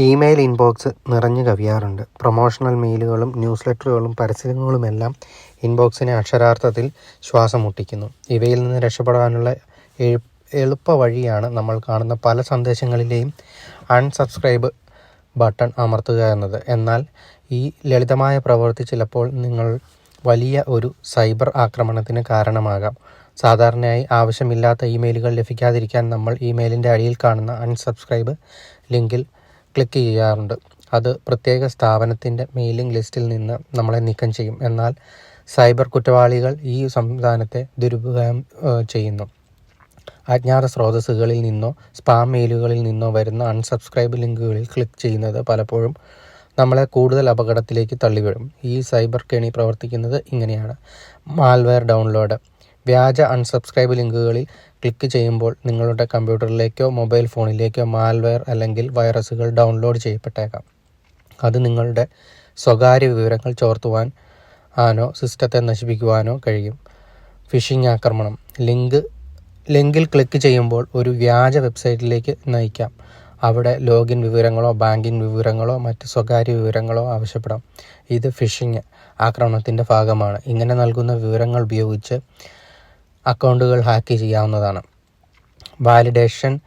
Email inbox നിറഞ്ഞു കവിയാറുണ്ട്. Promotional മെയിലുകളും news ലെറ്ററുകളും പരസ്യങ്ങളുമെല്ലാം ഇൻബോക്സിനെ അക്ഷരാർത്ഥത്തിൽ ശ്വാസം മുട്ടിക്കുന്നു ഇവയിൽ നിന്ന് രക്ഷപ്പെടാനുള്ള എളുപ്പ വഴിയാണ് നമ്മൾ കാണുന്ന പല സന്ദേശങ്ങളിലെയും അൺസബ്സ്ക്രൈബ് ബട്ടൺ അമർത്തുക എന്നത്. എന്നാൽ ഈ ലളിതമായ പ്രവൃത്തി ചിലപ്പോൾ നിങ്ങൾ വലിയ ഒരു സൈബർ ആക്രമണത്തിന് കാരണമാകാം. സാധാരണയായി ആവശ്യമില്ലാത്ത ഇമെയിലുകൾ ലഭിക്കാതിരിക്കാൻ നമ്മൾ ഇമെയിലിന്റെ അടിയിൽ കാണുന്ന അൺസബ്സ്ക്രൈബ് ലിങ്കിൽ ക്ലിക്ക് ചെയ്യാറുണ്ട്. അത് പ്രത്യേക സ്ഥാപനത്തിന്റെ മെയിലിംഗ് ലിസ്റ്റിൽ നിന്ന് നമ്മളെ നീക്കം ചെയ്യും. എന്നാൽ സൈബർ കുറ്റവാളികൾ ഈ സംവിധാനത്തെ ദുരുപയോഗം ചെയ്യുന്നു. അജ്ഞാത സ്രോതസ്സുകളിൽ നിന്നോ സ്പാം മെയിലുകളിൽ നിന്നോ വരുന്ന അൺസബ്സ്ക്രൈബ് ലിങ്കുകളിൽ ക്ലിക്ക് ചെയ്യുന്നത് പലപ്പോഴും നമ്മളെ കൂടുതൽ അപകടത്തിലേക്ക് തള്ളിവിടും. ഈ സൈബർ കെണി പ്രവർത്തിക്കുന്നത് ഇങ്ങനെയാണ്. മാൽവെയർ ഡൗൺലോഡ് വ്യാജ അൺസബ്സ്ക്രൈബ് ലിങ്കുകളിൽ ക്ലിക്ക് ചെയ്യുമ്പോൾ നിങ്ങളുടെ കമ്പ്യൂട്ടറിലേക്കോ മൊബൈൽ ഫോണിലേക്കോ മാൽവെയർ അല്ലെങ്കിൽ വൈറസുകൾ ഡൗൺലോഡ് ചെയ്യപ്പെട്ടേക്കാം. അത് നിങ്ങളുടെ സ്വകാര്യ വിവരങ്ങൾ ചോർത്തുവാൻ ആനോ സിസ്റ്റത്തെ നശിപ്പിക്കുവാനോ കഴിയും. ഫിഷിംഗ് ആക്രമണം. ലിങ്ക് ലിങ്കിൽ ക്ലിക്ക് ചെയ്യുമ്പോൾ ഒരു വ്യാജ വെബ്സൈറ്റിലേക്ക് നയിക്കാം. അവിടെ ലോഗിൻ വിവരങ്ങളോ ബാങ്കിംഗ് വിവരങ്ങളോ മറ്റ് സ്വകാര്യ വിവരങ്ങളോ ആവശ്യപ്പെടാം. ഇത് ഫിഷിംഗ് ആക്രമണത്തിന്റെ ഭാഗമാണ്. ഇങ്ങനെ നൽകുന്ന വിവരങ്ങൾ ഉപയോഗിച്ച് അക്കൗണ്ടുകൾ ഹാക്ക് ചെയ്യാവുന്നതാണ്. Validation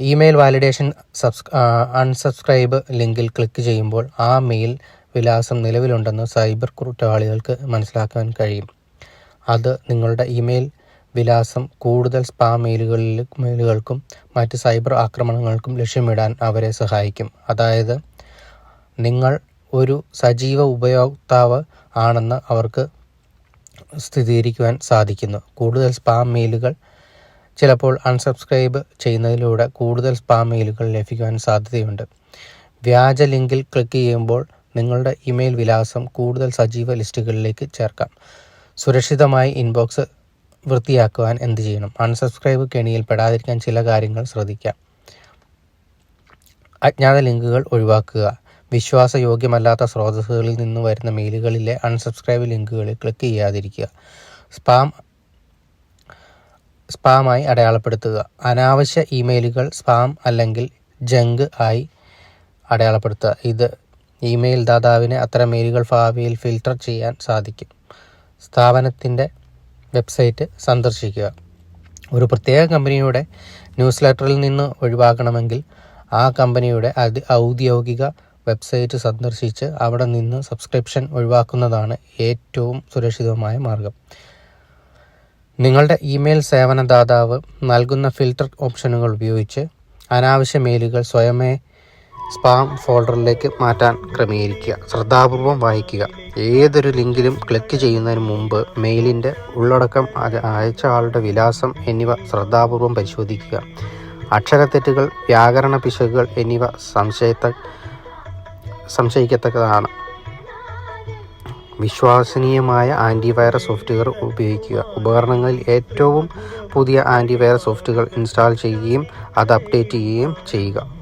email validation subs unsubscribe ലിങ്കിൽ ക്ലിക്ക് ചെയ്യുമ്പോൾ ആ മെയിൽ വിലാസം നിലവിലുണ്ടെന്ന് സൈബർ കുറ്റവാളികൾക്ക് മനസ്സിലാക്കാൻ കഴിയും. അത് നിങ്ങളുടെ ഇമെയിൽ വിലാസം കൂടുതൽ സ്പാം മെയിലുകളിൽ മെയിലുകൾക്കും മറ്റ് സൈബർ ആക്രമണങ്ങൾക്കും ലക്ഷ്യമിടാൻ അവരെ സഹായിക്കും. അതായത് നിങ്ങൾ ഒരു സജീവ ഉപയോക്താവ് ആണെന്ന് അവർക്ക് സ്ഥിരീകരിക്കുവാൻ സാധിക്കുന്നു. കൂടുതൽ സ്പാം മെയിലുകൾ ചിലപ്പോൾ അൺസബ്സ്ക്രൈബ് ചെയ്യുന്നതിലൂടെ കൂടുതൽ സ്പാം മെയിലുകൾ ലഭിക്കുവാൻ സാധ്യതയുണ്ട്. വ്യാജ ലിങ്കിൽ ക്ലിക്ക് ചെയ്യുമ്പോൾ നിങ്ങളുടെ ഇമെയിൽ വിലാസം കൂടുതൽ സജീവ ലിസ്റ്റുകളിലേക്ക് ചേർക്കാം. സുരക്ഷിതമായി ഇൻബോക്സ് വൃത്തിയാക്കുവാൻ എന്ത് ചെയ്യണം? അൺസബ്സ്ക്രൈബ് കെണിയിൽ പെടാതിരിക്കാൻ ചില കാര്യങ്ങൾ ശ്രദ്ധിക്കാം. അജ്ഞാത ലിങ്കുകൾ ഒഴിവാക്കുക. വിശ്വാസയോഗ്യമല്ലാത്ത സ്രോതസ്സുകളിൽ നിന്ന് വരുന്ന മെയിലുകളിലെ അൺസബ്സ്ക്രൈബ് ലിങ്കുകളിൽ ക്ലിക്ക് ചെയ്യാതിരിക്കുക. സ്പാം സ്പാമായി അടയാളപ്പെടുത്തുക. അനാവശ്യ ഇമെയിലുകൾ സ്പാം അല്ലെങ്കിൽ ജങ്ക് ആയി അടയാളപ്പെടുത്തുക. ഇത് ഇമെയിൽ ദാതാവിന് അത്തരം മെയിലുകൾ ഭാവിയിൽ ഫിൽട്ടർ ചെയ്യാൻ സാധിക്കും. സ്ഥാപനത്തിന്റെ വെബ്സൈറ്റ് സന്ദർശിക്കുക. ഒരു പ്രത്യേക കമ്പനിയുടെ ന്യൂസ് ലെറ്ററിൽ നിന്ന് ഒഴിവാക്കണമെങ്കിൽ ആ കമ്പനിയുടെ ഔദ്യോഗിക വെബ്സൈറ്റ് സന്ദർശിച്ച് അവിടെ നിന്ന് സബ്സ്ക്രിപ്ഷൻ ഒഴിവാക്കുന്നതാണ് ഏറ്റവും സുരക്ഷിതമായ മാർഗം. നിങ്ങളുടെ ഇമെയിൽ സേവനദാതാവ് നൽകുന്ന ഫിൽട്ടർ ഓപ്ഷനുകൾ ഉപയോഗിച്ച് അനാവശ്യ മെയിലുകൾ സ്വയമേ സ്പാം ഫോൾഡറിലേക്ക് മാറ്റാൻ ക്രമീകരിക്കുക. ശ്രദ്ധാപൂർവം വായിക്കുക. ഏതൊരു ലിങ്കിലും ക്ലിക്ക് ചെയ്യുന്നതിന് മുമ്പ് മെയിലിന്റെ ഉള്ളടക്കം അയച്ച ആളുടെ വിലാസം എന്നിവ ശ്രദ്ധാപൂർവം പരിശോധിക്കുക. അക്ഷരത്തെറ്റുകൾ വ്യാകരണ പിശകുകൾ എന്നിവ സംശയത്ത സംശയിക്കത്തക്കതാണ്. വിശ്വസനീയമായ ആന്റിവൈറസ് സോഫ്റ്റ്വെയർ ഉപയോഗിക്കുക. ഉപകരണങ്ങളിൽ ഏറ്റവും പുതിയ ആന്റിവൈറസ് സോഫ്റ്റ്വെയർ ഇൻസ്റ്റാൾ ചെയ്യുകയും അത് അപ്ഡേറ്റ് ചെയ്യുകയും ചെയ്യുക.